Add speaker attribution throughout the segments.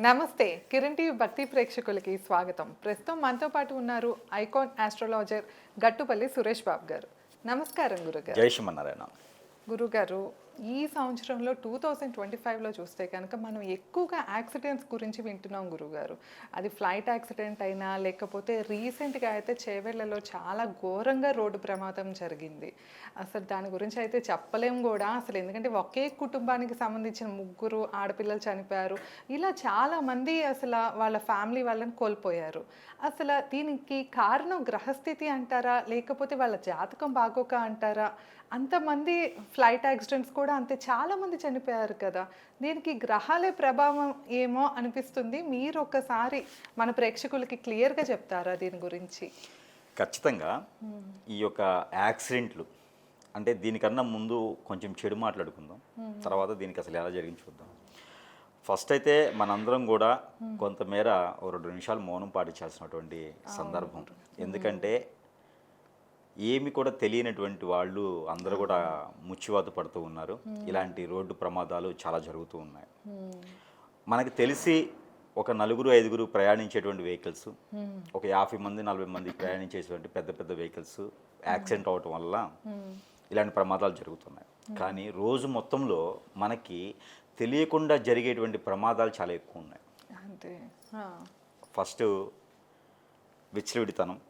Speaker 1: నమస్తే కిరణ్ టీవీ భక్తి ప్రేక్షకులకి స్వాగతం. ప్రస్తుతం మనతో పాటు ఉన్నారు ఐకాన్ ఆస్ట్రాలజర్ గట్టుపల్లి సురేష్ బాబు గారు. నమస్కారం గురుగారు.
Speaker 2: జై శ్రీమన్నారాయణ.
Speaker 1: గురుగారు ఈ సంవత్సరంలో టూ థౌజండ్ ట్వంటీ ఫైవ్లో చూస్తే కనుక మనం ఎక్కువగా యాక్సిడెంట్స్ గురించి వింటున్నాం గురుగారు. అది ఫ్లైట్ యాక్సిడెంట్ అయినా లేకపోతే రీసెంట్గా అయితే చేవెళ్ళలో చాలా ఘోరంగా రోడ్డు ప్రమాదం జరిగింది. అసలు దాని గురించి అయితే చెప్పలేం కూడా. అసలు ఎందుకంటే ఒకే కుటుంబానికి సంబంధించిన ముగ్గురు ఆడపిల్లలు చనిపోయారు. ఇలా చాలా మంది అసలు వాళ్ళ ఫ్యామిలీ వాళ్ళని కోల్పోయారు. అసలు దీనికి కారణం గ్రహస్థితి అంటారా? లేకపోతే వాళ్ళ జాతకం బాగోక అంటారా? అంతమంది ఫ్లైట్ యాక్సిడెంట్స్ కూడా అంతే చాలా మంది చనిపోయారు కదా. దీనికి గ్రహాలే ప్రభావం ఏమో అనిపిస్తుంది. మీరు ఒక్కసారి మన ప్రేక్షకులకి క్లియర్గా చెప్తారా దీని గురించి?
Speaker 2: ఖచ్చితంగా. ఈ యొక్క యాక్సిడెంట్లు అంటే దీనికన్నా ముందు కొంచెం చెడు మాట్లాడుకుందాం. తర్వాత దీనికి అసలు ఎలా జరిగింది చూద్దాం. ఫస్ట్ అయితే మనందరం కూడా కొంతమేర ఓ రెండు నిమిషాలు మౌనం పాటించాల్సినటువంటి సందర్భం. ఎందుకంటే ఏమి కూడా తెలియనటువంటి వాళ్ళు అందరూ కూడా ముచ్చివాత పడుతూ ఉన్నారు. ఇలాంటి రోడ్డు ప్రమాదాలు చాలా జరుగుతూ ఉన్నాయి. మనకి తెలిసి ఒక నలుగురు ఐదుగురు ప్రయాణించేటువంటి వెహికల్స్ ఒక యాభై మంది నలభై మంది ప్రయాణించేటువంటి పెద్ద పెద్ద వెహికల్స్ యాక్సిడెంట్ అవటం వల్ల ఇలాంటి ప్రమాదాలు జరుగుతున్నాయి. కానీ రోజు మొత్తంలో మనకి తెలియకుండా జరిగేటువంటి ప్రమాదాలు చాలా ఎక్కువ ఉన్నాయి. ఫస్ట్ విచ్చలవిడితనం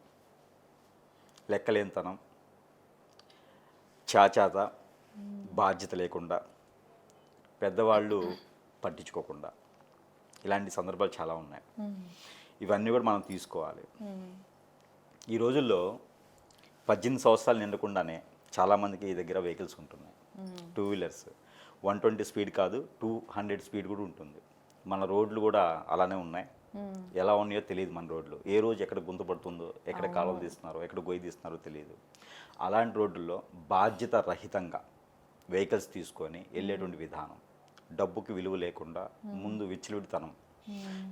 Speaker 2: లెక్కలేనితనం చాచాత బాధ్యత లేకుండా పెద్దవాళ్ళు పట్టించుకోకుండా. ఇలాంటి సందర్భాలు చాలా ఉన్నాయి. ఇవన్నీ కూడా మనం తీసుకోవాలి. ఈ రోజుల్లో పద్దెనిమిది సంవత్సరాలు నిండకుండానే చాలామందికి ఈ దగ్గర వెహికల్స్ ఉంటున్నాయి. Two wheelers. One twenty speed కాదు టూ హండ్రెడ్ స్పీడ్ కూడా ఉంటుంది. మన రోడ్లు కూడా అలానే ఉన్నాయి. ఎలా ఉన్నాయో తెలియదు మన రోడ్లు. ఏ రోజు ఎక్కడ గుంత పడుతుందో ఎక్కడ కాలువలు తీస్తున్నారో ఎక్కడ గొయ్యి తీస్తున్నారో తెలియదు. అలాంటి రోడ్లలో బాధ్యత రహితంగా వెహికల్స్ తీసుకొని వెళ్ళేటువంటి విధానం. డబ్బుకి విలువ లేకుండా ముందు విచ్చలవిడితనం.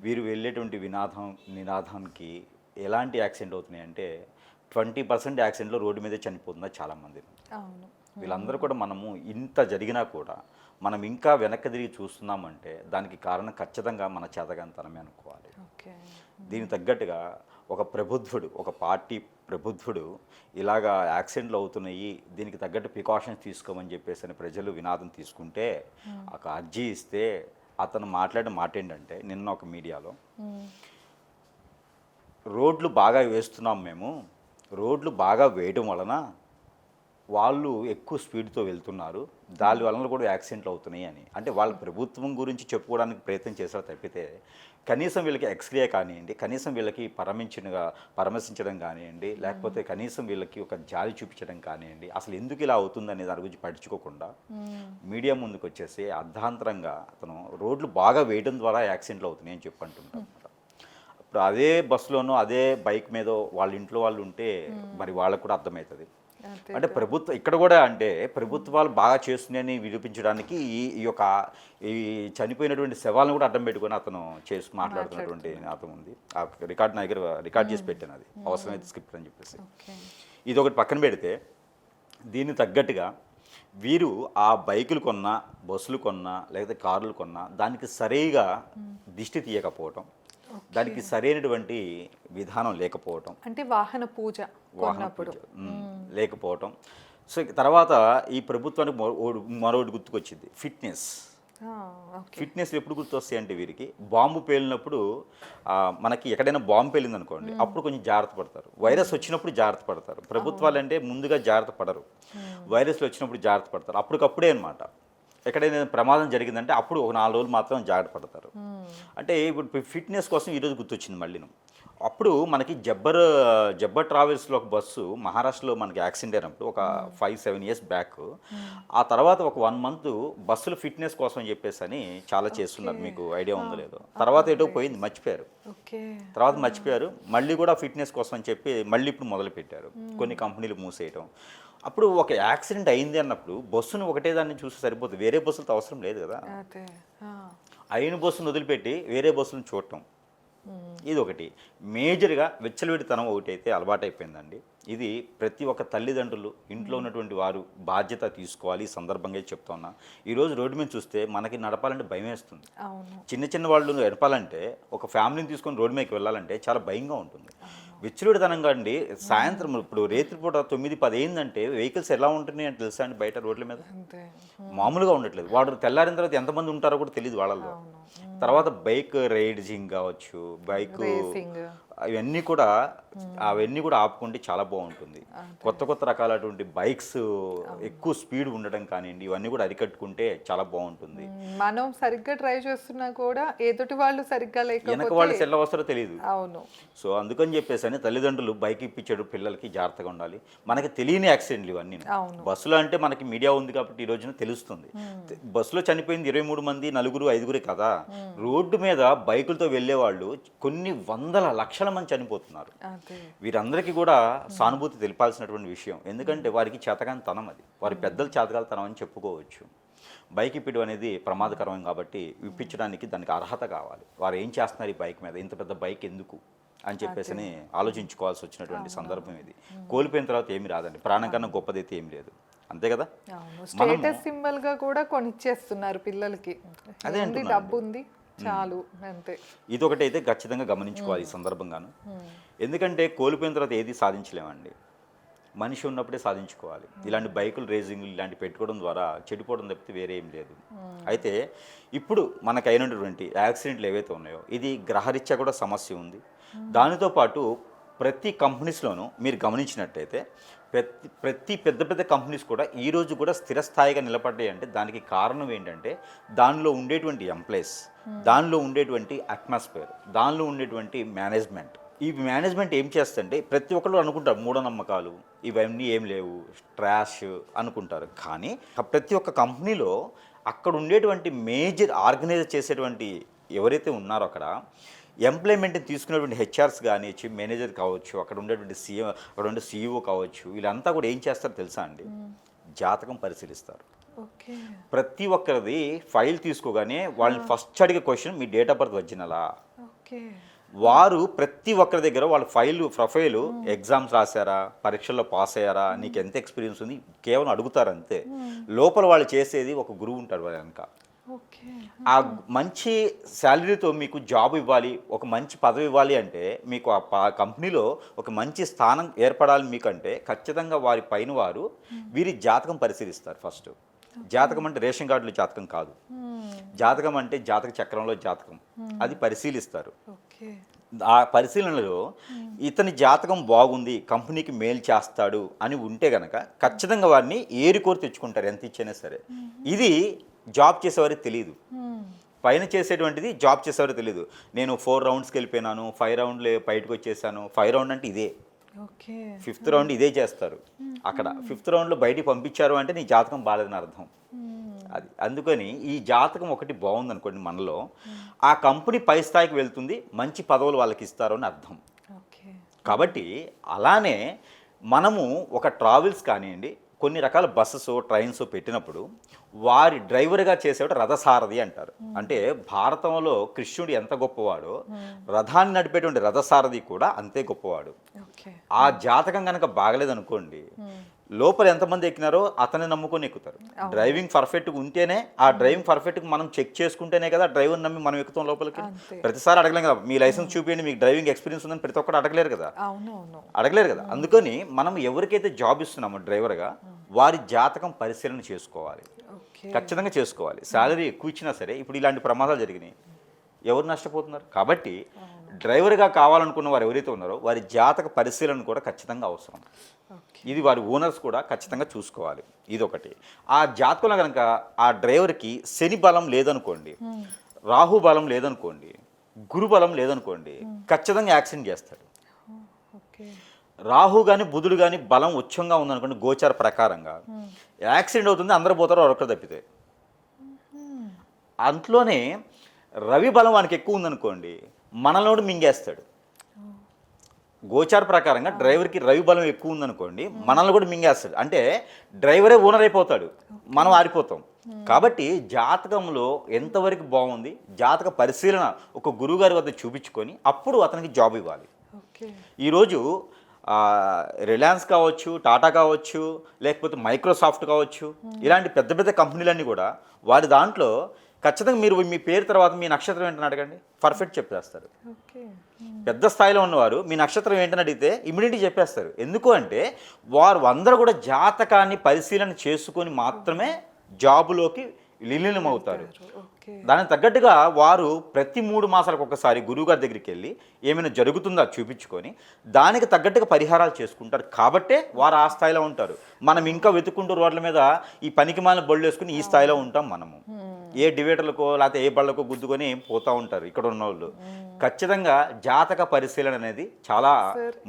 Speaker 2: వీరు వెళ్ళేటువంటి వినాదం నినాదానికి ఎలాంటి యాక్సిడెంట్ అవుతున్నాయి అంటే ట్వంటీ పర్సెంట్ యాక్సిడెంట్లో రోడ్డు మీదే చనిపోతుందా చాలామంది.
Speaker 1: అవును.
Speaker 2: వీళ్ళందరూ కూడా మనము ఇంత జరిగినా కూడా మనం ఇంకా వెనక్కి తిరిగి చూస్తున్నామంటే దానికి కారణం ఖచ్చితంగా మన చేతగాంతనమే అనుకోవాలి.
Speaker 1: ఓకే.
Speaker 2: దీనికి తగ్గట్టుగా ఒక ప్రభుత్వుడు ఒక పార్టీ ప్రభుత్వుడు ఇలాగా యాక్సిడెంట్లు అవుతున్నాయి దీనికి తగ్గట్టు ప్రికాషన్స్ తీసుకోమని చెప్పేసి అని ప్రజలు వినాదం తీసుకుంటే ఒక అర్జీ ఇస్తే అతను మాట్లాడిన మాట ఏంటంటే నిన్న ఒక మీడియాలో రోడ్లు బాగా వేస్తున్నాం మేము రోడ్లు బాగా వేయడం వలన వాళ్ళు ఎక్కువ స్పీడ్తో వెళ్తున్నారు. దాని వలన కూడా యాక్సిడెంట్లు అవుతున్నాయి అని. అంటే వాళ్ళ ప్రభుత్వం గురించి చెప్పుకోవడానికి ప్రయత్నం చేశారు తప్పితే కనీసం వీళ్ళకి ఎక్స్రే కానివ్వండి కనీసం వీళ్ళకి పరమించిన పరమశించడం కానివ్వండి లేకపోతే కనీసం వీళ్ళకి ఒక జాలి చూపించడం కానివ్వండి అసలు ఎందుకు ఇలా అవుతుంది అనే దాని గురించి పట్టించుకోకుండా మీడియా ముందుకు వచ్చేసి అర్ధాంతరంగా అతను రోడ్లు బాగా వేయడం ద్వారా యాక్సిడెంట్లు అవుతున్నాయి అని చెప్పి ఇప్పుడు అదే బస్సులోనో అదే బైక్ మీద వాళ్ళ ఇంట్లో వాళ్ళు ఉంటే మరి వాళ్ళకు కూడా అర్థమవుతుంది. అంటే ప్రభుత్వం ఇక్కడ కూడా అంటే ప్రభుత్వాలు బాగా చేస్తున్నాయని వినిపించడానికి ఈ ఈ యొక్క ఈ చనిపోయినటువంటి శవాలను కూడా అడ్డం పెట్టుకొని అతను చేసి మాట్లాడుతున్నటువంటి అర్థం ఉంది. ఆ రికార్డ్ నా దగ్గర రికార్డ్ చేసి పెట్టాను అది. అవసరమైతే స్క్రిప్ట్ అని చెప్పేసి. ఇది ఒకటి పక్కన పెడితే దీనికి తగ్గట్టుగా వీరు ఆ బైకులు కొన్నా బస్సులు కొన్నా లేకపోతే కార్లు కొన్నా దానికి సరిగా దిష్టి తీయకపోవటం దానికి సరైనటువంటి విధానం లేకపోవటం.
Speaker 1: అంటే వాహన పూజ
Speaker 2: వాహన పూజ, లేకపోవటం. సో తర్వాత ఈ ప్రభుత్వానికి మరొకటి గుర్తుకొచ్చింది. ఫిట్నెస్. ఫిట్నెస్ ఎప్పుడు గుర్తొస్తాయి అంటే వీరికి? బాంబు పేలినప్పుడు మనకి ఎక్కడైనా బాంబు పేలింది అనుకోండి అప్పుడు కొంచెం జాగ్రత్త పడతారు. వైరస్ వచ్చినప్పుడు జాగ్రత్త పడతారు. ప్రభుత్వాలు అంటే ముందుగా జాగ్రత్త పడరు. వైరస్లు వచ్చినప్పుడు జాగ్రత్త పడతారు. అప్పటికప్పుడే అనమాట ఎక్కడైనా ప్రమాదం జరిగిందంటే అప్పుడు ఒక నాలుగు రోజులు మాత్రం జాగ్రత్త పడతారు. అంటే ఇప్పుడు ఫిట్నెస్ కోసం ఈరోజు గుర్తొచ్చింది మళ్ళీ అప్పుడు మనకి జబ్బర్ జబ్బర్ ట్రావెల్స్లో ఒక బస్సు మహారాష్ట్రలో మనకి యాక్సిడెంట్ అయినప్పుడు ఒక ఫైవ్ సెవెన్ ఇయర్స్ బ్యాక్ ఆ తర్వాత ఒక వన్ మంత్ బస్సులు ఫిట్నెస్ కోసం చెప్పేసి అని చాలా చేస్తున్నారు. మీకు ఐడియా ఉందో లేదో. తర్వాత ఏటో పోయింది మర్చిపోయారు.
Speaker 1: ఓకే
Speaker 2: తర్వాత మర్చిపోయారు. మళ్ళీ కూడా ఫిట్నెస్ కోసం అని చెప్పి మళ్ళీ ఇప్పుడు మొదలు పెట్టారు కొన్ని కంపెనీలు మూసేయటం. అప్పుడు ఒక యాక్సిడెంట్ అయింది అన్నప్పుడు బస్సును ఒకటే దాన్ని చూస్తే సరిపోతుంది వేరే బస్సులతో అవసరం లేదు కదా. అయిన బస్సును వదిలిపెట్టి వేరే బస్సులను చూడటం. ఇది ఒకటి మేజర్గా వెచ్చలవిడితనం ఒకటి అయితే అలవాటైపోయిందండి. ఇది ప్రతి ఒక్క తల్లిదండ్రులు ఇంట్లో ఉన్నటువంటి వారు బాధ్యత తీసుకోవాలి ఈ సందర్భంగా చెప్తా ఉన్నా. ఈరోజు రోడ్డు మీద చూస్తే మనకి నడపాలంటే భయం వేస్తుంది చిన్న చిన్న వాళ్ళు నడపాలంటే ఒక ఫ్యామిలీని తీసుకొని రోడ్డు మీదకి వెళ్ళాలంటే చాలా భయంగా ఉంటుంది. విచ్చలుడితనంగా అండి. సాయంత్రం ఇప్పుడు రేత్రిపూట తొమ్మిది పది అయిందంటే వెహికల్స్ ఎలా ఉంటున్నాయి అంటే తెలుసా అండి బయట రోడ్ల మీద? మామూలుగా ఉండట్లేదు. వాడు తెల్లారిన తర్వాత ఎంతమంది ఉంటారో కూడా తెలియదు వాళ్ళలో తర్వాత బైక్ రైడింగ్ కావచ్చు బైక్
Speaker 1: రేసింగ్.
Speaker 2: అవన్నీ కూడా అవన్నీ కూడా ఆపుకుంటే చాలా బాగుంటుంది. కొత్త కొత్త రకాలటువంటి బైక్స్ ఎక్కువ స్పీడ్ ఉండడం కానివ్వండి ఇవన్నీ కూడా అరికట్టుకుంటే చాలా బాగుంటుంది.
Speaker 1: మనం సరిగ్గా ట్రై చేస్తున్నా కూడా ఎదుటి వాళ్ళు సరిగ్గా
Speaker 2: వెనక
Speaker 1: లేకపోతే
Speaker 2: వాళ్ళు సెల్ల వస్తారో తెలియదు
Speaker 1: అవును.
Speaker 2: సో అందుకని చెప్పేసి అని తల్లిదండ్రులు బైక్ ఇప్పించాడు పిల్లలకి జాగ్రత్తగా ఉండాలి. మనకి తెలియని యాక్సిడెంట్లు ఇవన్నీ. బస్సులో అంటే మనకి మీడియా ఉంది కాబట్టి ఈ రోజున తెలుస్తుంది. బస్సులో చనిపోయింది ఇరవై మూడు మంది నలుగురు ఐదుగురే కదా. రోడ్డు మీద బైకులతో వెళ్ళే వాళ్ళు కొన్ని వందల లక్షల మంది చనిపోతున్నారు. వీరందరికీ కూడా సానుభూతి తెలిపాల్సినటువంటి విషయం. ఎందుకంటే వారికి చేతకాని తనం అది. వారి పెద్దలు చేతకాల తనం అని చెప్పుకోవచ్చు. బైక్ ఇప్పడం అనేది ప్రమాదకరం కాబట్టి ఇప్పించడానికి దానికి అర్హత కావాలి. వారు ఏం చేస్తున్నారు ఈ బైక్ మీద? ఇంత పెద్ద బైక్ ఎందుకు? అని చెప్పేసి అని ఆలోచించుకోవాల్సి వచ్చినటువంటి సందర్భం ఇది. కోల్పోయిన తర్వాత ఏమి రాదండి. ప్రాణం కన్నా గొప్పదైతే ఏం లేదు. అంతే కదా?
Speaker 1: స్టేటస్ సింబల్గా కూడా కొనిచ్చేస్తున్నారు పిల్లలకి.
Speaker 2: అదే
Speaker 1: డబ్బు ఉంది చాలు అంతే
Speaker 2: ఇదొకటి అయితే ఖచ్చితంగా గమనించుకోవాలి ఈ సందర్భంగాను. ఎందుకంటే కోల్పోయిన తర్వాత ఏది సాధించలేమండి. మనిషి ఉన్నప్పుడే సాధించుకోవాలి. ఇలాంటి బైకులు రేసింగ్ ఇలాంటి పెట్టుకోవడం ద్వారా చెడిపోవడం తప్పితే వేరే ఏం లేదు. అయితే ఇప్పుడు మనకు అయినటువంటి యాక్సిడెంట్లు ఏవైతే ఉన్నాయో ఇది గ్రహరీత్యా కూడా సమస్య ఉంది. దానితో పాటు ప్రతి కంపెనీస్లోనూ మీరు గమనించినట్టయితే ప్రతి ప్రతి పెద్ద పెద్ద కంపెనీస్ కూడా ఈ రోజు కూడా స్థిరస్థాయిగా నిలబడ్డాయి అంటే దానికి కారణం ఏంటంటే దానిలో ఉండేటువంటి ఎంప్లాయీస్ దానిలో ఉండేటువంటి అట్మాస్ఫియర్ దానిలో ఉండేటువంటి మేనేజ్మెంట్. ఈ మేనేజ్మెంట్ ఏం చేస్తుంటే ప్రతి ఒక్కరు అనుకుంటారు మూఢనమ్మకాలు ఇవన్నీ ఏం లేవు ట్రాష్ అనుకుంటారు. కానీ ప్రతి ఒక్క కంపెనీలో అక్కడ ఉండేటువంటి మేజర్ ఆర్గనైజ్ చేసేటువంటి ఎవరైతే ఉన్నారో అక్కడ ఎంప్లాయ్మెంట్ని తీసుకునేటువంటి హెచ్ఆర్స్ కానీ చీఫ్ మేనేజర్ కావచ్చు అక్కడ ఉండేటువంటి సీఎం అక్కడ ఉండే సీఈఓ కావచ్చు వీళ్ళంతా కూడా ఏం చేస్తారో తెలుసా అండి? జాతకం పరిశీలిస్తారు.
Speaker 1: ఓకే.
Speaker 2: ప్రతి ఒక్కరిది ఫైల్ తీసుకోగానే వాళ్ళని ఫస్ట్ అడిగే క్వశ్చన్ మీ డేట్ ఆఫ్ బర్త్ వచ్చినలా
Speaker 1: ఓకే.
Speaker 2: వారు ప్రతి ఒక్కరి దగ్గర వాళ్ళ ఫైల్ ప్రొఫైల్ ఎగ్జామ్స్ రాశారా పరీక్షల్లో పాస్ అయ్యారా నీకు ఎంత ఎక్స్పీరియన్స్ ఉంది కేవలం అడుగుతారు అంతే. లోపల వాళ్ళు చేసేది ఒక గురువు ఉంటారు వాళ్ళ వెనక. ఆ మంచి శాలరీతో మీకు జాబ్ ఇవ్వాలి ఒక మంచి పదవి ఇవ్వాలి అంటే మీకు ఆ కంపెనీలో ఒక మంచి స్థానం ఏర్పడాలి మీకంటే ఖచ్చితంగా వారి పైన వారు వీరి జాతకం పరిశీలిస్తారు ఫస్ట్. జాతకం అంటే రేషన్ కార్డులో జాతకం కాదు. జాతకం అంటే జాతక చక్రంలో జాతకం. అది పరిశీలిస్తారు. ఆ పరిశీలనలో ఇతని జాతకం బాగుంది కంపెనీకి మేలు చేస్తాడు అని ఉంటే గనక ఖచ్చితంగా వారిని ఏరికోరి తెచ్చుకుంటారు ఎంత ఇచ్చైనా సరే. ఇది జాబ్ చేసేవారికి తెలియదు పైన చేసేటువంటిది జాబ్ చేసేవారికి తెలియదు నేను ఫోర్ రౌండ్స్కి వెళ్ళిపోయినాను ఫైవ్ రౌండ్లు బయటకు వచ్చేసాను. ఫైవ్ రౌండ్ అంటే ఇదే.
Speaker 1: ఓకే.
Speaker 2: ఫిఫ్త్ రౌండ్ ఇదే చేస్తారు. అక్కడ ఫిఫ్త్ రౌండ్లో బయటికి పంపించారు అంటే నీ జాతకం బాగాలేదని అర్థం. అది అందుకని ఈ జాతకం ఒకటి బాగుంది అనుకోండి మనలో ఆ కంపెనీ పై స్థాయికి వెళ్తుంది మంచి పదవులు వాళ్ళకి ఇస్తారు అని అర్థం.
Speaker 1: ఓకే.
Speaker 2: కాబట్టి అలానే మనము ఒక ట్రావెల్స్ కానివ్వండి కొన్ని రకాల బస్సెస్ ట్రైన్స్ పెట్టినప్పుడు వారి డ్రైవర్గా చేసేవాడు రథసారథి అంటారు. అంటే భారతంలో కృష్ణుడు ఎంత గొప్పవాడో రథాన్ని నడిపేటువంటి రథసారథి కూడా అంతే గొప్పవాడు. ఆ జాతకం కనుక బాగలేదనుకోండి లోపల ఎంతమంది ఎక్కినారో అతన్ని నమ్ముకొని ఎక్కుతారు. డ్రైవింగ్ పర్ఫెక్ట్గా ఉంటేనే ఆ డ్రైవింగ్ పర్ఫెక్ట్గా మనం చెక్ చేసుకుంటేనే కదా డ్రైవర్ నమ్మి మనం ఎక్కుతాం లోపలికి. ప్రతిసారి అడగలేం కదా మీ లైసెన్స్ చూపించండి మీకు డ్రైవింగ్ ఎక్స్పీరియన్స్ ఉందని ప్రతి ఒక్కరు అడగలేరు కదా. అడగలేరు కదా. అందుకని మనం ఎవరికైతే జాబ్ ఇస్తున్నామో డ్రైవర్గా వారి జాతకం పరిశీలన చేసుకోవాలి. ఖచ్చితంగా చేసుకోవాలి. శాలరీ ఎక్కువ ఇచ్చినా సరే ఇప్పుడు ఇలాంటి ప్రమాదాలు జరిగినాయి. ఎవరు నష్టపోతున్నారు? కాబట్టి డ్రైవర్గా కావాలనుకున్న వారు ఎవరైతే ఉన్నారో వారి జాతక పరిశీలన కూడా ఖచ్చితంగా అవసరం. ఇది వారి ఓనర్స్ కూడా ఖచ్చితంగా చూసుకోవాలి. ఇది ఒకటి ఆ జాతకంలో కనుక ఆ డ్రైవర్కి శని బలం లేదనుకోండి రాహు బలం లేదనుకోండి గురు బలం లేదనుకోండి ఖచ్చితంగా యాక్సిడెంట్ చేస్తాడు.
Speaker 1: ఓకే
Speaker 2: రాహు కానీ బుధుడు కానీ బలం ఉచ్చంగా ఉందనుకోండి గోచార ప్రకారంగా యాక్సిడెంట్ అవుతుంది అందరూ పోతారు ఒక్కరు తప్పితే. అంట్లోనే రవి బలం వానికి ఎక్కువ ఉందనుకోండి మనలోడు మింగేస్తాడు. గోచార ప్రకారంగా డ్రైవర్కి రవి బలం ఎక్కువ ఉందనుకోండి మనల్ని కూడా మింగేస్తాడు. అంటే డ్రైవరే ఓనర్ అయిపోతాడు మనం ఆరిపోతాం. కాబట్టి జాతకంలో ఎంతవరకు బాగుంది జాతక పరిశీలన ఒక గురువుగారి వద్ద చూపించుకొని అప్పుడు అతనికి జాబ్ ఇవ్వాలి. ఈరోజు రిలయన్స్ కావచ్చు టాటా కావచ్చు లేకపోతే మైక్రోసాఫ్ట్ కావచ్చు ఇలాంటి పెద్ద పెద్ద కంపెనీలన్నీ కూడా వారి దాంట్లో ఖచ్చితంగా మీరు మీ పేరు తర్వాత మీ నక్షత్రం ఏంటని అడగండి. పర్ఫెక్ట్ చెప్పేస్తారు. పెద్ద స్థాయిలో ఉన్నవారు మీ నక్షత్రం ఏంటని అడిగితే ఇమీడియట్గా చెప్పేస్తారు. ఎందుకు అంటే వారు అందరూ కూడా జాతకాన్ని పరిశీలన చేసుకొని మాత్రమే జాబులోకి
Speaker 1: ఓకే
Speaker 2: దానికి తగ్గట్టుగా వారు ప్రతి మూడు మాసాలకు ఒకసారి గురువుగారి దగ్గరికి వెళ్ళి ఏమైనా జరుగుతుందా చూపించుకొని దానికి తగ్గట్టుగా పరిహారాలు చేసుకుంటారు. కాబట్టే వారు ఆ స్థాయిలో ఉంటారు. మనం ఇంకా వెతుక్కుంటూ రోడ్ల మీద ఈ పనికి మాలిన బళ్ళు వేసుకుని ఈ స్థాయిలో ఉంటాం మనము. ఏ డివేటర్లకో లేకపోతే ఏ బళ్ళకో గుద్దుకొని పోతూ ఉంటారు ఇక్కడ ఉన్న వాళ్ళు ఖచ్చితంగా జాతక పరిశీలన అనేది చాలా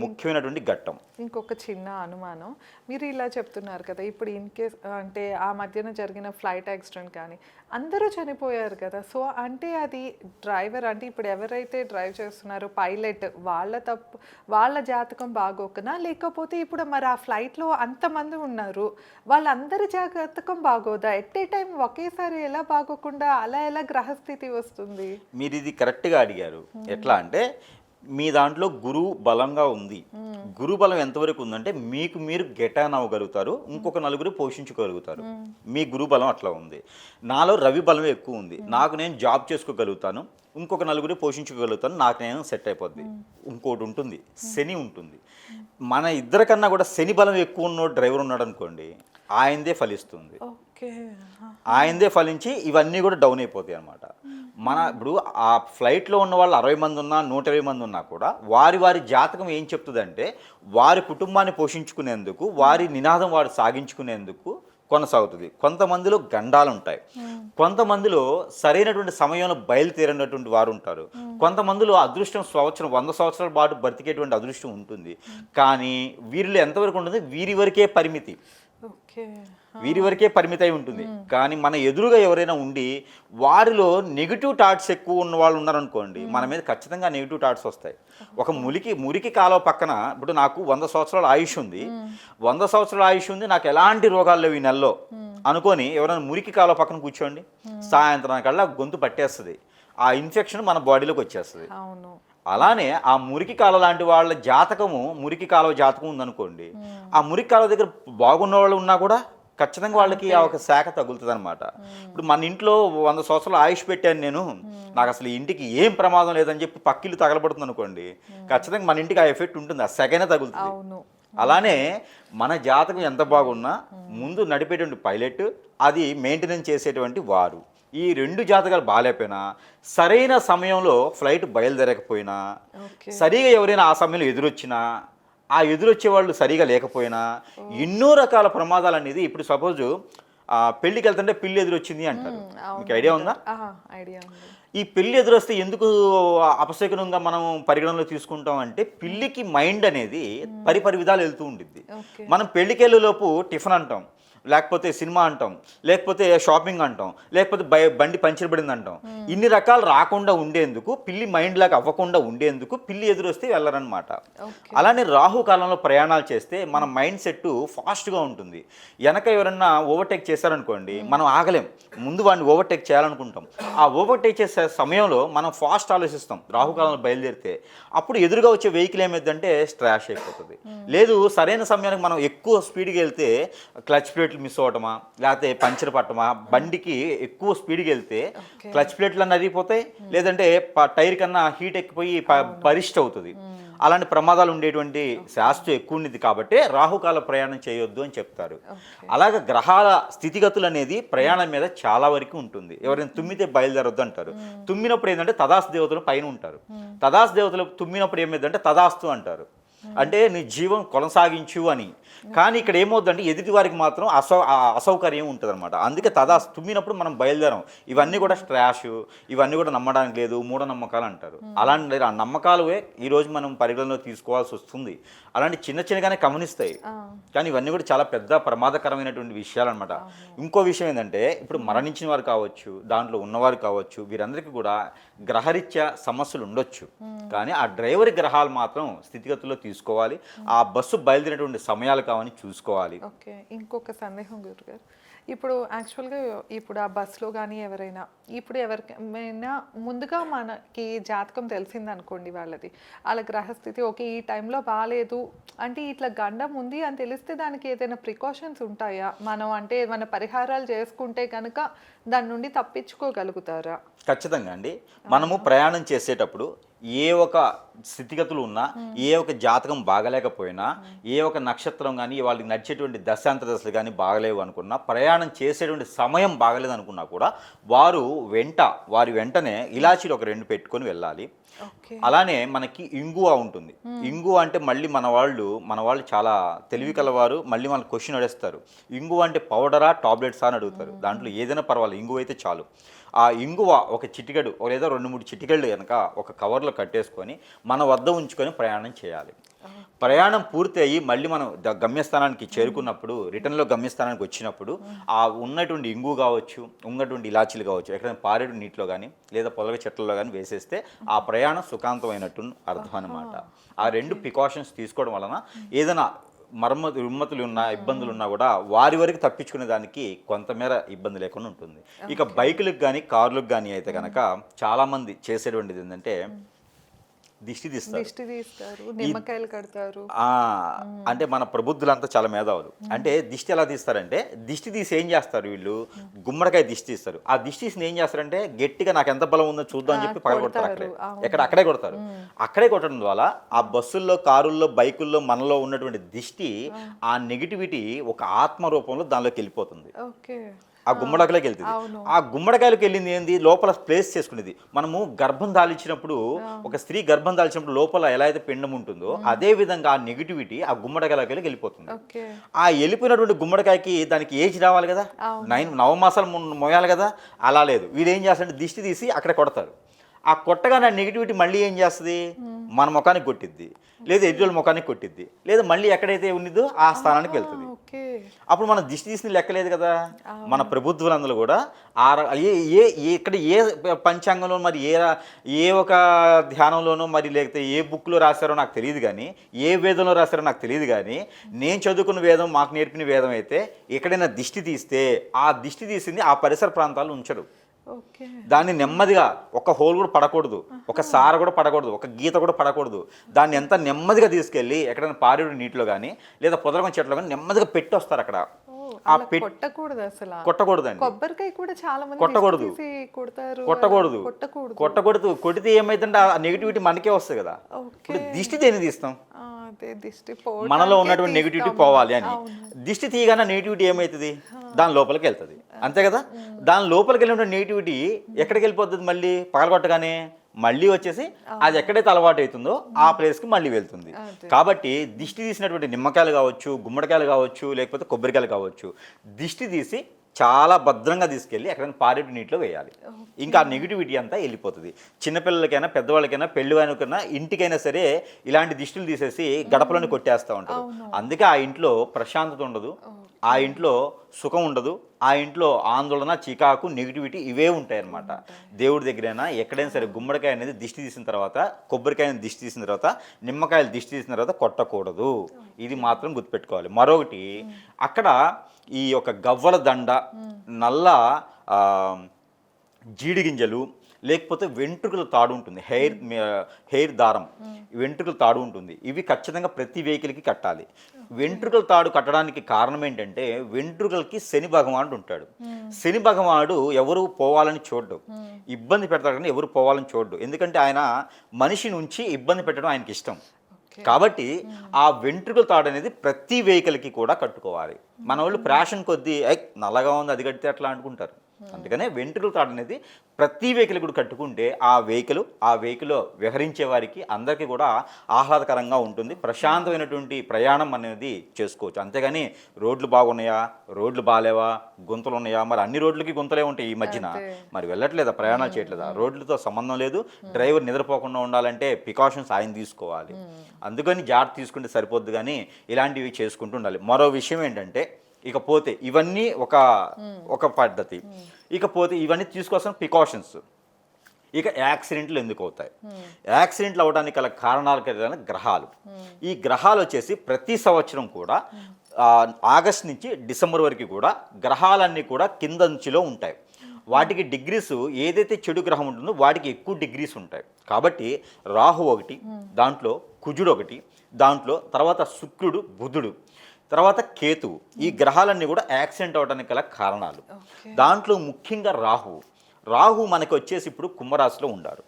Speaker 2: ముఖ్యమైనటువంటి ఘట్టం.
Speaker 1: ఇంకొక చిన్న అనుమానం. మీరు ఇలా చెప్తున్నారు కదా ఇప్పుడు ఇన్ కేస్ అంటే ఆ మధ్యన జరిగిన ఫ్లైట్ యాక్సిడెంట్ కానీ అందరూ చనిపోయారు కదా. సో అంటే అది డ్రైవర్ అంటే ఇప్పుడు ఎవరైతే డ్రైవ్ చేస్తున్నారో పైలట్ వాళ్ళ తప్పు వాళ్ళ జాతకం బాగోకనా? లేకపోతే ఇప్పుడు మరి ఆ ఫ్లైట్లో అంతమంది ఉన్నారు వాళ్ళందరి జాతకం బాగోదా? ఎట్ ఏ టైం ఒకేసారి ఎలా బాగోకుండా అలా ఎలా గ్రహస్థితి వస్తుంది?
Speaker 2: మీరు ఇది కరెక్ట్గా అడిగారు. ఎట్లా అంటే మీ దాంట్లో గురువు బలంగా ఉంది. గురు బలం ఎంతవరకు ఉందంటే మీకు మీరు గెటాన్ అవ్వగలుగుతారు ఇంకొక నలుగురు పోషించుకోగలుగుతారు. మీ గురు బలం అట్లా ఉంది. నాలో రవి బలం ఎక్కువ ఉంది. నాకు నేను జాబ్ చేసుకోగలుగుతాను ఇంకొక నలుగురు పోషించుకోగలుగుతాను నాకు నేను సెట్ అయిపోద్ది. ఇంకోటి ఉంటుంది శని ఉంటుంది. మన ఇద్దరికన్నా కూడా శని బలం ఎక్కువ ఉన్న డ్రైవర్ ఉన్నాడు అనుకోండి ఆయనదే ఫలిస్తుంది.
Speaker 1: ఓకే.
Speaker 2: ఆయనదే ఫలించి ఇవన్నీ కూడా డౌన్ అయిపోతాయి అనమాట మన ఇప్పుడు ఆ ఫ్లైట్లో ఉన్న వాళ్ళు అరవై మంది ఉన్నా నూట ఇరవై మంది ఉన్నా కూడా వారి వారి జాతకం ఏం చెప్తుందంటే వారి కుటుంబాన్ని పోషించుకునేందుకు వారి నినాదం వారు సాగించుకునేందుకు కొనసాగుతుంది. కొంతమందిలో గండాలు ఉంటాయి. కొంతమందిలో సరైనటువంటి సమయంలో బయలుదేరినటువంటి వారు ఉంటారు. కొంతమందిలో అదృష్టం సంవత్సరం వంద సంవత్సరాల పాటు బ్రతికేటువంటి అదృష్టం ఉంటుంది. కానీ వీరిలో ఎంతవరకు ఉంటుంది? వీరి వరకే పరిమితి. వీరి వరకే పరిమితి అయి ఉంటుంది కానీ మన ఎదురుగా ఎవరైనా ఉండి వారిలో నెగిటివ్ థాట్స్ ఎక్కువ ఉన్న వాళ్ళు ఉన్నారనుకోండి మన మీద ఖచ్చితంగా నెగిటివ్ థాట్స్ వస్తాయి. ఒక మురికి మురికి కాలువ పక్కన ఇప్పుడు నాకు వంద సంవత్సరాల ఆయుష్ ఉంది. వంద సంవత్సరాల ఆయుష్ ఉంది నాకు ఎలాంటి రోగాలు లేవు ఈ నెలలో? అనుకొని ఎవరైనా మురికి కాలువ పక్కన కూర్చోండి. సాయంత్రం కల్లా గొంతు పట్టేస్తుంది. ఆ ఇన్ఫెక్షన్ మన బాడీలోకి వచ్చేస్తుంది.
Speaker 1: అవును.
Speaker 2: అలానే ఆ మురికి కాలువ లాంటి వాళ్ళ జాతకము మురికి కాలువ జాతకం ఉందనుకోండి ఆ మురికి కాలువ దగ్గర బాగున్న వాళ్ళు ఉన్నా కూడా ఖచ్చితంగా వాళ్ళకి ఆ ఒక శాఖ తగులుతుంది అనమాట ఇప్పుడు మన ఇంట్లో వంద సంవత్సరాలు ఆయుష్ పెట్టాను నేను నాకు అసలు ఇంటికి ఏం ప్రమాదం లేదని చెప్పి పక్కిల్లు తగలబడుతుంది అనుకోండి ఖచ్చితంగా మన ఇంటికి ఆ ఎఫెక్ట్ ఉంటుంది ఆ సెగనే తగులుతుంది. అలానే మన జాతకం ఎంత బాగున్నా ముందు నడిపేటువంటి పైలట్ అది మెయింటెనెన్స్ చేసేటువంటి వారు. ఈ రెండు జాతకాలు బాగాలేకపోయినా సరైన సమయంలో ఫ్లైట్ బయలుదేరకపోయినా సరిగా ఎవరైనా ఆ సమయంలో ఎదురొచ్చినా ఆ ఎదురొచ్చే వాళ్ళు సరిగా లేకపోయినా ఎన్నో రకాల ప్రమాదాలు అనేది ఇప్పుడు సపోజ్ పెళ్ళికి వెళ్తుంటే పిల్లి ఎదురొచ్చింది అంటారు. మీకు ఐడియా ఉందా?
Speaker 1: ఐడియా
Speaker 2: ఈ పెళ్ళి ఎదురొస్తే ఎందుకు అపశకునంగా మనం పరిగణనలో తీసుకుంటాం అంటే పిల్లికి మైండ్ అనేది పరిపరి విధాలు వెళ్తూ ఉండిద్ది. మనం పెళ్ళికి లోపు టిఫిన్ అంటాం. లేకపోతే సినిమా అంటాం లేకపోతే షాపింగ్ అంటాం లేకపోతే బై బండి పంచర్ పడింది అంటాం ఇన్ని రకాలు రాకుండా ఉండేందుకు పిల్లి మైండ్ లాగా అవ్వకుండా ఉండేందుకు పిల్లి ఎదురొస్తే వెళ్ళరనమాట అలానే రాహు కాలంలో ప్రయాణాలు చేస్తే మన మైండ్ సెట్ ఫాస్ట్గా ఉంటుంది. వెనక ఎవరన్నా ఓవర్టేక్ చేశారనుకోండి మనం ఆగలేం. ముందు వాడిని ఓవర్టేక్ చేయాలనుకుంటాం. ఆ ఓవర్టేక్ చేసే సమయంలో మనం ఫాస్ట్ ఆలోచిస్తాం రాహుకాలంలో బయలుదేరితే. అప్పుడు ఎదురుగా వచ్చే వెహికల్ ఏమైందంటే స్ట్రాష్ అయిపోతుంది. లేదు సరైన సమయానికి మనం ఎక్కువ స్పీడ్కి వెళ్తే క్లచ్ ప్లేట్లు మిస్ అవ్వటమా? లేకపోతే పంచర్ పట్టమా? బండికి ఎక్కువ స్పీడ్కి వెళ్తే. క్లచ్ ప్లేట్లు అన్నీ అరిగిపోతాయి. లేదంటే టైర్ కన్నా హీట్ ఎక్కిపోయి ప- బరిస్ట్ అవుతుంది. అలాంటి ప్రమాదాలు ఉండేటువంటి శాస్త్రం ఎక్కువ ఉండేది కాబట్టి రాహుకాల ప్రయాణం చేయొద్దు అని చెప్తారు. అలాగే గ్రహాల స్థితిగతులు అనేది ప్రయాణం మీద చాలా వరకు ఉంటుంది. ఎవరైనా తుమ్మితే బయలుదేరొద్దు అంటారు. తుమ్మినప్పుడు ఏంటంటే తదాస్ దేవతలు పైన ఉంటారు. తదాస్ దేవతలు తుమ్మినప్పుడు ఏమైందంటే తదాస్తు అంటారు. అంటే నీ జీవం కొనసాగించు అని. కానీ ఇక్కడ ఏమవుతుందంటే ఎదుటి వారికి మాత్రం అసౌ అసౌకర్యం ఉంటుంది అనమాట అందుకే తదా తుమ్మినప్పుడు మనం బయలుదేరం ఇవన్నీ కూడా స్ట్రాష్ ఇవన్నీ కూడా నమ్మడానికి లేదు మూఢనమ్మకాలు అంటారు. అలాంటి ఆ నమ్మకాలువే ఈరోజు మనం పరిగణలో తీసుకోవాల్సి వస్తుంది. అలాంటి చిన్న చిన్నగానే గమనిస్తాయి. కానీ ఇవన్నీ కూడా చాలా పెద్ద ప్రమాదకరమైనటువంటి విషయాలు అనమాట ఇంకో విషయం ఏంటంటే ఇప్పుడు మరణించిన వారు కావచ్చు దాంట్లో ఉన్నవారు కావచ్చు వీరందరికీ కూడా గ్రహరీత్యా సమస్యలు ఉండొచ్చు. కానీ ఆ డ్రైవర్ గ్రహాలు మాత్రం స్థితిగతుల్లో తీసుకోవాలి. ఆ బస్సు బయలుదేరినటువంటి సమయాలు
Speaker 1: చూసుకోవాలి
Speaker 2: చూసుకోవాలి.
Speaker 1: ఓకే ఇంకొక సందేహం గురుగారు ఇప్పుడు యాక్చువల్గా ఇప్పుడు ఆ బస్సులో కానీ ఎవరైనా ఇప్పుడు ఎవరికైనా ముందుగా మనకి జాతకం తెలిసిందనుకోండి వాళ్ళది. వాళ్ళ గ్రహస్థితి ఓకే ఈ టైంలో బాగాలేదు అంటే ఇట్లా గండం ఉంది అని తెలిస్తే దానికి ఏదైనా ప్రికాషన్స్ ఉంటాయా? మనం అంటే ఏమైనా పరిహారాలు చేసుకుంటే కనుక దాని నుండి తప్పించుకోగలుగుతారా?
Speaker 2: ఖచ్చితంగా అండి. మనము ప్రయాణం చేసేటప్పుడు ఏ ఒక స్థితిగతులు ఉన్నా ఏ ఒక జాతకం బాగలేకపోయినా ఏ ఒక నక్షత్రం కానీ వాళ్ళకి నడిచేటువంటి దశాంత దశలు కానీ బాగలేవు అనుకున్నా ప్రయాణం చేసేటువంటి సమయం బాగలేదు అనుకున్నా కూడా వారు వెంట వారి వెంటనే ఇలాచీలు ఒక రెండు పెట్టుకొని వెళ్ళాలి. అలానే మనకి ఇంగువ ఉంటుంది. ఇంగువ అంటే మళ్ళీ మన వాళ్ళు మన వాళ్ళు చాలా తెలివి కలవారు మళ్ళీ మన క్వశ్చన్ అడుస్తారు ఇంగువ అంటే పౌడరా టాబ్లెట్సా అని అడుగుతారు. దాంట్లో ఏదైనా పర్వాలేదు ఇంగువ అయితే చాలు. ఆ ఇంగువ ఒక చిటికెడు లేదా రెండు మూడు చిటికెళ్ళు కనుక ఒక కవర్లో కట్టేసుకొని మన వద్ద ఉంచుకొని ప్రయాణం చేయాలి. ప్రయాణం పూర్తి అయ్యి మళ్ళీ మనం గమ్యస్థానానికి చేరుకున్నప్పుడు రిటర్న్లో గమ్యస్థానానికి వచ్చినప్పుడు ఆ ఉన్నటువంటి ఇంగు కావచ్చు ఉన్నటువంటి ఇలాచీలు కావచ్చు ఎక్కడైనా పారేడు నీటిలో కానీ లేదా పొలగ చెట్లలో కానీ వేసేస్తే ఆ ప్రయాణం సుఖాంతమైనట్టు అర్థం అనమాట ఆ రెండు ప్రికాషన్స్ తీసుకోవడం వలన ఏదైనా మర్మ రుమ్మతులు ఉన్నా ఇబ్బందులు ఉన్నా కూడా వారి వరకు తప్పించుకునే దానికి కొంతమేర ఇబ్బంది లేకుండా ఉంటుంది. ఇక బైకులకు కానీ కార్లకు కానీ అయితే కనుక చాలామంది చేసేటువంటిది ఏంటంటే దిష్టి తీస్తారు.
Speaker 1: దిష్టి తీస్తారు నిమ్మకాయలు కడతారు.
Speaker 2: అంటే మన ప్రబుద్ధులంతా చాలా మేధావులు. అంటే దిష్టి ఎలా తీస్తారంటే దిష్టి తీసి ఏం చేస్తారు వీళ్ళు? గుమ్మడికాయ దిష్టి తీస్తారు. ఆ దిష్టి తీసి ఏం చేస్తారంటే గట్టిగా నాకు ఎంత బలం ఉందో చూద్దాం అని చెప్పి పగల కొడతారు అక్కడే. ఎక్కడ? అక్కడే కొడతారు. అక్కడే కొట్టడం ద్వారా ఆ బస్సుల్లో కారుల్లో బైకుల్లో మనలో ఉన్నటువంటి దిష్టి ఆ. నెగిటివిటీ ఒక ఆత్మ రూపంలో దానిలోకి వెళ్ళిపోతుంది.
Speaker 1: ఓకే.
Speaker 2: ఆ గుమ్మడికాయలోకి వెళ్తుంది. ఆ గుమ్మడికాయలోకి వెళ్ళింది ఏంది? లోపల ప్లేస్ చేసుకునేది. మనము గర్భం దాల్చినప్పుడు ఒక స్త్రీ గర్భం దాల్చినప్పుడు లోపల ఎలా అయితే పిండం ఉంటుందో అదే విధంగా ఆ నెగిటివిటీ ఆ గుమ్మడికాయలోకి వెళ్ళి వెళ్ళిపోతుంది. ఆ వెళ్ళిపోయినటువంటి గుమ్మడికాయకి దానికి ఏజ్ రావాలి కదా? నైన్ నవమాసాలు మోయాలి కదా? అలా లేదు. వీడు ఏం చేస్తారంటే దిష్టి తీసి అక్కడ కొడతారు ఆ కొట్టగానే నెగిటివిటీ మళ్ళీ ఏం చేస్తుంది? మన ముఖానికి కొట్టిద్ది. లేదా ఎదుటి ముఖానికి కొట్టిద్ది. లేదా మళ్ళీ ఎక్కడైతే ఉన్నదో ఆ స్థానానికి వెళ్తుంది. అప్పుడు మనం దిష్టి తీసిన లెక్కలేదు కదా? మన ప్రభుత్వాలందరూ కూడా ఆ ఏ ఇక్కడ ఏ పంచాంగంలో మరి ఏ ఏ ఒక ధ్యానంలోనో మరి లేకపోతే ఏ బుక్లో రాశారో నాకు తెలియదు కానీ ఏ వేదంలో రాశారో నాకు తెలియదు కానీ నేను చదువుకున్న వేదం మాకు నేర్పిన వేదం అయితే ఎక్కడైనా దిష్టి తీస్తే ఆ దిష్టి తీసింది ఆ పరిసర ప్రాంతాలు ఉంచరు.
Speaker 1: ఓకే
Speaker 2: దాన్ని నెమ్మదిగా ఒక హోల్ కూడా పడకూడదు ఒక సార కూడా పడకూడదు ఒక గీత కూడా పడకూడదు. దాన్ని ఎంత నెమ్మదిగా తీసుకెళ్ళి ఎక్కడైనా పారేడు నీటిలో కానీ లేదా పొదలకొని చెట్లో కానీ నెమ్మదిగా పెట్టి వస్తారు అక్కడ ఆ
Speaker 1: కొట్టకూడదు అసలు.
Speaker 2: కొట్టకూడదండి.
Speaker 1: కొబ్బరికాయ కూడా చాలా మంది
Speaker 2: కొట్టకూడదు.
Speaker 1: కొడతారు
Speaker 2: కొట్టకూడదు.
Speaker 1: కొట్టకూడదు.
Speaker 2: కొట్టకూడదు. కొడితే ఏమైందంటే ఆ నెగిటివిటీ మనకే వస్తుంది కదా. ఇప్పుడు దిష్టి దేని తీస్తాం?
Speaker 1: అదే దిష్టి
Speaker 2: మనలో ఉన్నటువంటి నెగిటివిటీ. పోవాలి అని. దిష్టి తీయగానే నెగిటివిటీ ఏమవుతుంది దాని లోపలికి వెళ్తుంది. అంతే కదా? దాని లోపలికి వెళ్ళినటువంటి నెగిటివిటీ ఎక్కడికి వెళ్ళిపోతుంది మళ్ళీ? పగలగొట్టగానే మళ్ళీ వచ్చేసి అది ఎక్కడైతే అలవాటు అవుతుందో ఆ ప్లేస్కి మళ్ళీ వెళ్తుంది. కాబట్టి దిష్టి తీసినటువంటి నిమ్మకాయలు కావచ్చు గుమ్మడికాయలు కావచ్చు లేకపోతే కొబ్బరికాయలు కావచ్చు దిష్టి తీసి చాలా భద్రంగా తీసుకెళ్ళి ఎక్కడైనా పారేటి నీటిలో వేయాలి. ఇంకా ఆ నెగిటివిటీ అంతా వెళ్ళిపోతుంది. చిన్నపిల్లలకైనా పెద్దవాళ్ళకైనా పెళ్ళి వానికైనా ఇంటికైనా సరే ఇలాంటి దిష్టిలు తీసేసి గడపలను కొట్టేస్తూ ఉంటారు. అందుకే ఆ ఇంట్లో ప్రశాంతత ఉండదు. ఆ ఇంట్లో సుఖం ఉండదు. ఆ ఇంట్లో ఆందోళన చికాకు నెగిటివిటీ ఇవే ఉంటాయి. అన్నమాట దేవుడి దగ్గరైనా ఎక్కడైనా సరే గుమ్మడికాయ అనేది దిష్టి తీసిన తర్వాత కొబ్బరికాయని దిష్టి తీసిన తర్వాత నిమ్మకాయలు దిష్టి తీసిన తర్వాత కొట్టకూడదు. ఇది మాత్రం గుర్తుపెట్టుకోవాలి. మరొకటి అక్కడ ఈ యొక్క గవ్వల దండ నల్ల జీడి గింజలు లేకపోతే వెంట్రుకల తాడు ఉంటుంది. హెయిర్ హెయిర్ దారం. వెంట్రుకల తాడు ఉంటుంది. ఇవి ఖచ్చితంగా ప్రతి వెహికల్కి కట్టాలి. వెంట్రుకల తాడు కట్టడానికి కారణం ఏంటంటే వెంట్రుకలకి శని భగవానుడు ఉంటాడు. శని భగవానుడు ఎవరు పోవాలని చూడ్డు. ఇబ్బంది పెడతాడు కానీ ఎవరు పోవాలని చూడ్డు. ఎందుకంటే ఆయన మనిషి నుంచి ఇబ్బంది పెట్టడం ఆయనకి ఇష్టం. కాబట్టి ఆ వెంట్రుకల తాడు అనేది ప్రతి వెహికల్కి కూడా కట్టుకోవాలి. మన వాళ్ళు ప్రాషన్ కొద్దీ "ఐ, నల్లగా ఉంది అది కడితే అట్లా అనుకుంటారు అందుకనే వెంట్రుకల తాడు అనేది ప్రతి వెహికల్ కూడా కట్టుకుంటే ఆ వెహికల్ ఆ వెహికల్ విహరించే వారికి అందరికీ కూడా ఆహ్లాదకరంగా ఉంటుంది. ప్రశాంతమైనటువంటి ప్రయాణం అనేది చేసుకోవచ్చు. అంతేగాని రోడ్లు బాగున్నాయా? రోడ్లు బాగాలేవా గుంతలు ఉన్నాయా? మరి అన్ని రోడ్లకి గుంతలే ఉంటాయి ఈ మధ్యన. మరి వెళ్ళట్లేదా? ప్రయాణాలు చేయట్లేదా? రోడ్లతో సంబంధం లేదు. డ్రైవర్ నిద్రపోకుండా ఉండాలంటే ప్రికాషన్స్ ఆయన తీసుకోవాలి. అందుకని జాగ్రత్త తీసుకుంటే సరిపోద్ది కానీ ఇలాంటివి చేసుకుంటూ ఉండాలి. మరో విషయం ఏంటంటే ఇకపోతే ఇవన్నీ ఒక ఒక పద్ధతి. ఇకపోతే ఇవన్నీ తీసుకోవాల్సిన ప్రికాషన్స్ ఇక యాక్సిడెంట్లు ఎందుకు అవుతాయి? యాక్సిడెంట్లు అవడానికి గల కారణాలు కలిగిన గ్రహాలు. ఈ గ్రహాలు వచ్చేసి ప్రతి సంవత్సరం కూడా ఆగస్ట్ నుంచి డిసెంబర్ వరకు కూడా గ్రహాలన్నీ కూడా కింద అంచులో ఉంటాయి. వాటికి డిగ్రీస్ ఏదైతే చెడు గ్రహం ఉంటుందో వాటికి ఎక్కువ డిగ్రీస్ ఉంటాయి. కాబట్టి రాహు ఒకటి దాంట్లో కుజుడు ఒకటి దాంట్లో తర్వాత శుక్రుడు బుధుడు. తర్వాత కేతువు. ఈ గ్రహాలన్నీ కూడా యాక్సిడెంట్ అవడానికి గల కారణాలు. దాంట్లో ముఖ్యంగా రాహు. రాహు మనకి వచ్చేసి ఇప్పుడు కుంభరాశిలో ఉండారు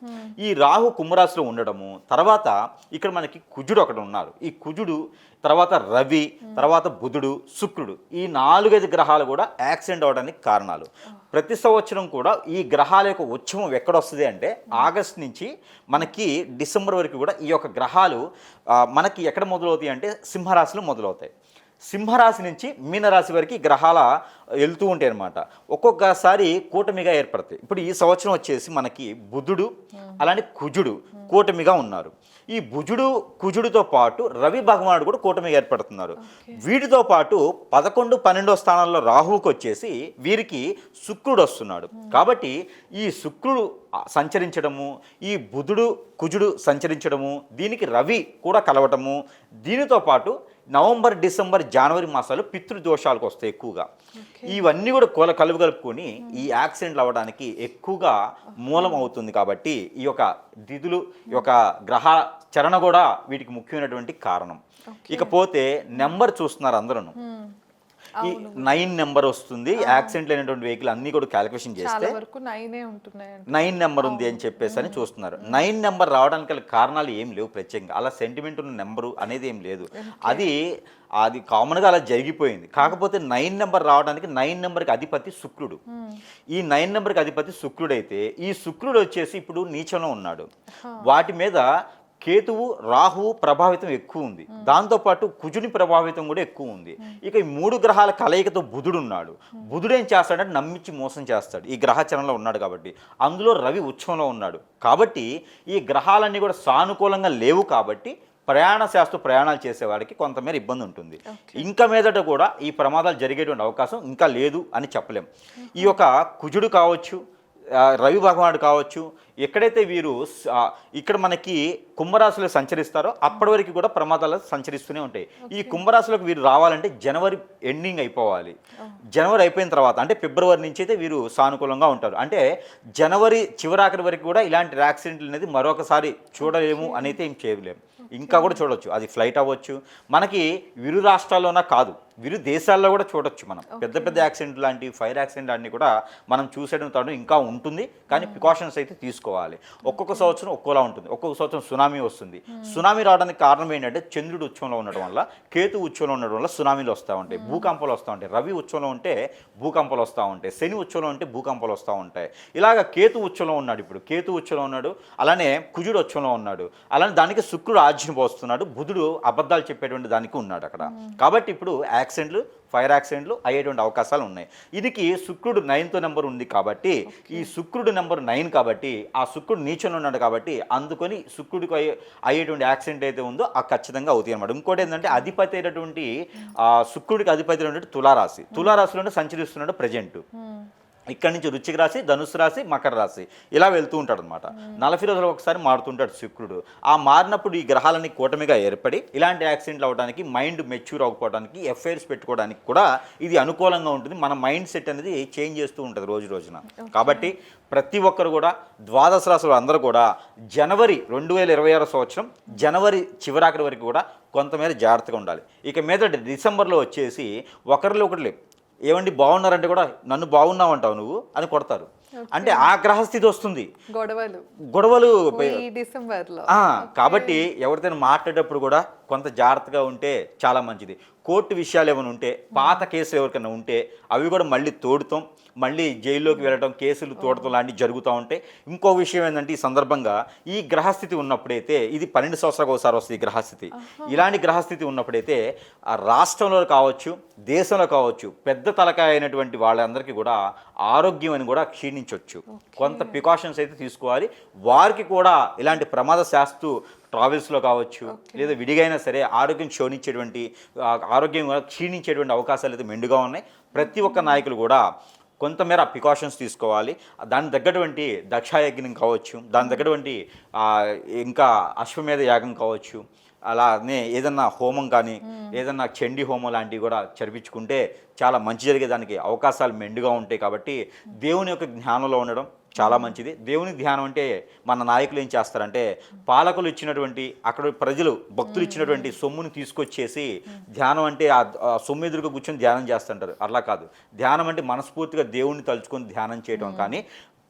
Speaker 2: ఈ రాహు కుంభరాశిలో ఉండడము తర్వాత ఇక్కడ మనకి కుజుడు ఒకడు ఉన్నారు ఈ కుజుడు తర్వాత రవి తర్వాత బుధుడు శుక్రుడు. ఈ నాలుగైదు గ్రహాలు కూడా యాక్సిడెంట్ అవడానికి కారణాలు. ప్రతి సంవత్సరం కూడా ఈ గ్రహాల యొక్క ఉత్సవం ఎక్కడొస్తుంది అంటే ఆగస్ట్ నుంచి మనకి డిసెంబర్ వరకు కూడా ఈ యొక్క గ్రహాలు మనకి ఎక్కడ మొదలవుతాయి అంటే సింహరాశిలో మొదలవుతాయి. సింహరాశి నుంచి మీనరాశి వరకు గ్రహాల వెళ్తూ ఉంటాయి అనమాట ఒక్కొక్కసారి కూటమిగా ఏర్పడతాయి. ఇప్పుడు ఈ సంవత్సరం వచ్చేసి మనకి బుధుడు అలానే కుజుడు కూటమిగా ఉన్నారు. ఈ బుజుడు కుజుడితో పాటు రవి భగవానుడు కూడా కూటమిగా ఏర్పడుతున్నారు. వీటితో పాటు పదకొండు పన్నెండో స్థానాల్లో రాహువుకి వచ్చేసి వీరికి శుక్రుడు వస్తున్నాడు. కాబట్టి ఈ శుక్రుడు సంచరించడము ఈ బుధుడు కుజుడు సంచరించడము దీనికి రవి కూడా కలవటము దీనితో పాటు నవంబర్ డిసెంబర్ జనవరి మాసాలు పితృదోషాలకు వస్తాయి ఎక్కువగా. ఇవన్నీ కూడా కొల కలుపు కలుపుకొని ఈ యాక్సిడెంట్లు అవ్వడానికి ఎక్కువగా మూలం అవుతుంది కాబట్టి ఈ యొక్క తిథులు ఈ యొక్క గ్రహ చరణ కూడా వీటికి ముఖ్యమైనటువంటి కారణం. ఇకపోతే నెంబర్ చూస్తున్నారు అందరూ ఈ నైన్ నెంబర్ వస్తుంది. యాక్సిడెంట్ అయినటువంటి వెహికల్ అన్ని కూడా క్యాలిక్యులేషన్ చేస్తే
Speaker 1: నైనే
Speaker 2: నెంబర్ ఉంది అని చెప్పేసి అని చూస్తున్నారు. నైన్ నెంబర్ రావడానికి కారణాలు ఏం లేవు ప్రత్యేకంగా. అలా సెంటిమెంట్ ఉన్న నెంబరు అనేది ఏం లేదు. అది అది కామన్గా అలా జరిగిపోయింది. కాకపోతే నైన్ నెంబర్ రావడానికి నైన్ నెంబర్కి అధిపతి శుక్రుడు. ఈ నైన్ నెంబర్కి అధిపతి శుక్రుడు అయితే ఈ శుక్రుడు వచ్చేసి ఇప్పుడు నీచంలో ఉన్నాడు. వాటి మీద కేతువు రాహువు ప్రభావితం ఎక్కువ ఉంది. దాంతోపాటు కుజుని ప్రభావితం కూడా ఎక్కువ ఉంది. ఇక ఈ మూడు గ్రహాల కలయికతో బుధుడు ఉన్నాడు. బుధుడు ఏం చేస్తాడంటే నమ్మించి మోసం చేస్తాడు. ఈ గ్రహచరణలో ఉన్నాడు కాబట్టి. అందులో రవి ఉత్సవంలో ఉన్నాడు. కాబట్టి ఈ గ్రహాలన్నీ కూడా సానుకూలంగా లేవు కాబట్టి ప్రయాణ శాస్త్ర ప్రయాణాలు చేసేవాడికి కొంతమేర ఇబ్బంది ఉంటుంది. ఇంకా మీదట కూడా ఈ ప్రమాదాలు జరిగేటువంటి అవకాశం ఇంకా లేదు అని చెప్పలేం. ఈ యొక్క కుజుడు కావచ్చు రవి భగవానుడు కావచ్చు. ఎక్కడైతే వీరు ఇక్కడ మనకి కుంభరాశిలో సంచరిస్తారో అప్పటి వరకు కూడా ప్రమాదాలు సంచరిస్తూనే ఉంటాయి. ఈ కుంభరాశిలోకి వీరు రావాలంటే జనవరి ఎండింగ్ అయిపోవాలి. జనవరి అయిపోయిన తర్వాత అంటే ఫిబ్రవరి నుంచి అయితే వీరు సానుకూలంగా ఉంటారు. అంటే జనవరి చివరాఖరి వరకు కూడా ఇలాంటి యాక్సిడెంట్లు అనేది మరొకసారి చూడలేము అనేది ఏం చేయలేము ఇంకా కూడా చూడొచ్చు. అది ఫ్లైట్ అవ్వచ్చు. మనకి విరు రాష్ట్రాల్లోనే కాదు. విరు దేశాల్లో కూడా చూడొచ్చు మనం. పెద్ద పెద్ద యాక్సిడెంట్ లాంటి ఫైర్ యాక్సిడెంట్ అన్ని కూడా మనం చూసేయడం తాను ఇంకా ఉంటుంది. కానీ ప్రికాషన్స్ అయితే తీసుకోవాలి. ఒక్కొక్క సంవత్సరం ఒక్కోలా ఉంటుంది. ఒక్కొక్క సంవత్సరం సునామీ వస్తుంది. సునామీ రావడానికి కారణం ఏంటంటే చంద్రుడు ఉత్సవంలో ఉండడం వల్ల కేతు ఉత్సవంలో ఉండడం వల్ల సునామీలు వస్తూ ఉంటాయి. భూకంపాలు వస్తూ ఉంటాయి. రవి ఉత్సవంలో ఉంటే భూకంపాలు వస్తూ ఉంటాయి. శని ఉత్సవంలో ఉంటే భూకంపాలు వస్తూ ఉంటాయి. ఇలాగ కేతు ఉత్సవంలో ఉన్నాడు ఇప్పుడు. కేతు ఉత్సవంలో ఉన్నాడు. అలానే కుజుడు ఉత్సవంలో ఉన్నాడు. అలానే దానికి శుక్రుడు ఆజ్ఞ పోస్తున్నాడు. బుధుడు అబద్ధాలు చెప్పేటువంటి దానికి ఉన్నాడు అక్కడ. కాబట్టి ఇప్పుడు యాక్సిడెంట్లు ఫైర్ యాక్సిడెంట్లు అయ్యేటువంటి అవకాశాలు ఉన్నాయి. ఇదికి శుక్రుడు నైన్త్ నెంబర్ ఉంది కాబట్టి ఈ శుక్రుడు నెంబర్ నైన్ కాబట్టి ఆ శుక్రుడు నీచంలో ఉన్నాడు కాబట్టి అందుకొని శుక్రుడికి అయ్యే అయ్యేటువంటి యాక్సిడెంట్ అయితే ఉందో ఆ ఖచ్చితంగా అవుతాయి అనమాట ఇంకోటి ఏంటంటే అధిపతి అయినటువంటి ఆ శుక్రుడికి అధిపతి అయినటువంటి తులారాశి. తులారాశిలోనే సంచరిస్తున్నాడు ప్రజెంట్ ఇక్కడి నుంచి వృశ్చిక రాశి ధనుసు రాశి మకర రాశి. ఇలా వెళ్తూ ఉంటాడు అనమాట నలభై రోజులు ఒకసారి మారుతుంటాడు శుక్రుడు. ఆ మారినప్పుడు ఈ గ్రహాలన్నీ కూటమిగా ఏర్పడి ఇలాంటి యాక్సిడెంట్లు అవడానికి మైండ్ మెచ్యూర్ అవ్వకపోవడానికి ఎఫ్ఐఆర్స్ పెట్టుకోవడానికి కూడా ఇది అనుకూలంగా ఉంటుంది. మన మైండ్ సెట్ అనేది చేంజ్ చేస్తూ ఉంటుంది రోజు రోజున. కాబట్టి ప్రతి ఒక్కరు కూడా ద్వాదశ రాశులు అందరూ కూడా జనవరి రెండు వేల ఇరవై ఆరో సంవత్సరం జనవరి చివరాఖరి వరకు కూడా కొంతమేర జాగ్రత్తగా ఉండాలి. ఇక మీద డిసెంబర్లో వచ్చేసి ఒకరిలో ఒకటి ఏమండి బాగున్నారంటే కూడా నన్ను బాగున్నావు అంటావు నువ్వు అని కొడతారు. అంటే ఆ గ్రహస్థితి వస్తుంది.
Speaker 1: గొడవలు.
Speaker 2: గొడవలు కాబట్టి ఎవరితోనే మాట్లాడేటప్పుడు కూడా కొంత జాగ్రత్తగా ఉంటే చాలా మంచిది. కోర్టు విషయాలు ఏమైనా ఉంటే పాత కేసులు ఎవరికైనా ఉంటే అవి కూడా మళ్ళీ తోడుతాం. మళ్ళీ జైల్లోకి వెళ్ళడం కేసులు తోడటం లాంటివి జరుగుతూ ఉంటాయి. ఇంకో విషయం ఏంటంటే ఈ సందర్భంగా ఈ గ్రహస్థితి ఉన్నప్పుడైతే ఇది పన్నెండు సంవత్సరాలకు ఒకసారి వస్తుంది ఈ గ్రహస్థితి. ఇలాంటి గ్రహస్థితి ఉన్నప్పుడైతే ఆ రాష్ట్రంలో కావచ్చు దేశంలో కావచ్చు పెద్ద తలకాయ అయినటువంటి వాళ్ళందరికీ కూడా ఆరోగ్యం అని కూడా క్షీణించవచ్చు. కొంత ప్రికాషన్స్ అయితే తీసుకోవాలి. వారికి కూడా ఇలాంటి ప్రమాద శాస్తు ట్రావెల్స్లో కావచ్చు లేదా విడిగా అయినా సరే ఆరోగ్యం క్షోణించేటువంటి ఆరోగ్యం కూడా క్షీణించేటువంటి అవకాశాలు అయితే మెండుగా ఉన్నాయి. ప్రతి ఒక్క నాయకులు కూడా కొంతమేర ప్రికాషన్స్ తీసుకోవాలి. దాని తగ్గటువంటి దక్షాయజ్ఞం కావచ్చు దాని తగ్గటువంటి ఇంకా అశ్వమేధ యాగం కావచ్చు అలానే ఏదన్నా హోమం కానీ ఏదన్నా చండీ హోమం లాంటివి కూడా చరిపించుకుంటే చాలా మంచి జరిగేదానికి అవకాశాలు మెండుగా ఉంటాయి కాబట్టి దేవుని యొక్క జ్ఞానంలో ఉండడం చాలా మంచిది. దేవుని ధ్యానం అంటే మన నాయకులు ఏం చేస్తారంటే పాలకులు ఇచ్చినటువంటి అక్కడ ప్రజలు భక్తులు ఇచ్చినటువంటి సొమ్ముని తీసుకొచ్చేసి ధ్యానం అంటే ఆ సొమ్ము ఎదురుగా కూర్చొని ధ్యానం చేస్తుంటారు. అట్లా కాదు. ధ్యానం అంటే మనస్ఫూర్తిగా దేవుణ్ణి తలుచుకొని ధ్యానం చేయడం కానీ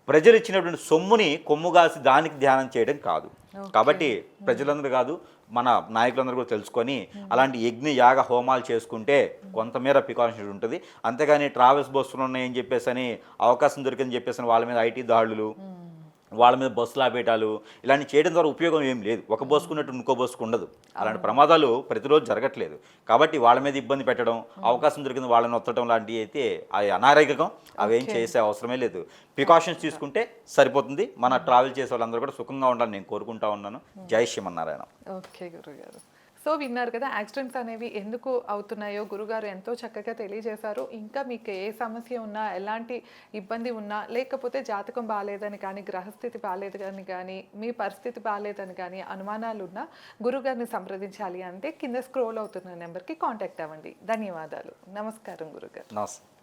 Speaker 2: ప్రజలు ఇచ్చినటువంటి సొమ్ముని కొమ్ముగాసి దానికి ధ్యానం చేయడం కాదు. కాబట్టి ప్రజలందరూ కాదు మన నాయకులందరూ కూడా తెలుసుకొని అలాంటి యజ్ఞ యాగ హోమాలు చేసుకుంటే కొంతమేర ప్రికాషన్ ఉంటుంది. అంతేగాని ట్రావెల్స్ బస్సులు ఉన్నాయని చెప్పేసి అని అవకాశం దొరికిందని చెప్పేసి వాళ్ళ మీద ఐటీ దాడులు వాళ్ళ మీద బస్సులు ఆపేయటాలు ఇలాంటి చేయడం ద్వారా ఉపయోగం ఏం లేదు. ఒక బస్సుకున్నట్టు ఇంకో బస్సుకు ఉండదు. అలాంటి ప్రమాదాలు ప్రతిరోజు జరగట్లేదు. కాబట్టి వాళ్ళ మీద ఇబ్బంది పెట్టడం అవకాశం దొరికింది వాళ్ళని ఒత్తడం లాంటివి అయితే అది అనారోగ్యకం. అవేం చేసే అవసరమే లేదు. ప్రికాషన్స్ తీసుకుంటే సరిపోతుంది. మన ట్రావెల్ చేసే వాళ్ళందరూ కూడా సుఖంగా ఉండాలని నేను కోరుకుంటా ఉన్నాను. జై శ్రీమన్నారాయణ.
Speaker 1: ఓకే గురుగారు. సో విన్నారు కదా యాక్సిడెంట్స్ అనేవి ఎందుకు అవుతున్నాయో గురుగారు ఎంతో చక్కగా తెలియజేశారు. ఇంకా మీకు ఏ సమస్య ఉన్నా ఎలాంటి ఇబ్బంది ఉన్నా లేకపోతే జాతకం బాగాలేదని కానీ గ్రహస్థితి బాగాలేదని కానీ మీ పరిస్థితి బాగాలేదని కానీ అనుమానాలు ఉన్నా గురుగారిని సంప్రదించాలి అంటే కింద స్క్రోల్ అవుతున్న నెంబర్కి కాంటాక్ట్ అవ్వండి. ధన్యవాదాలు. నమస్కారం గురుగారు.
Speaker 2: నమస్తే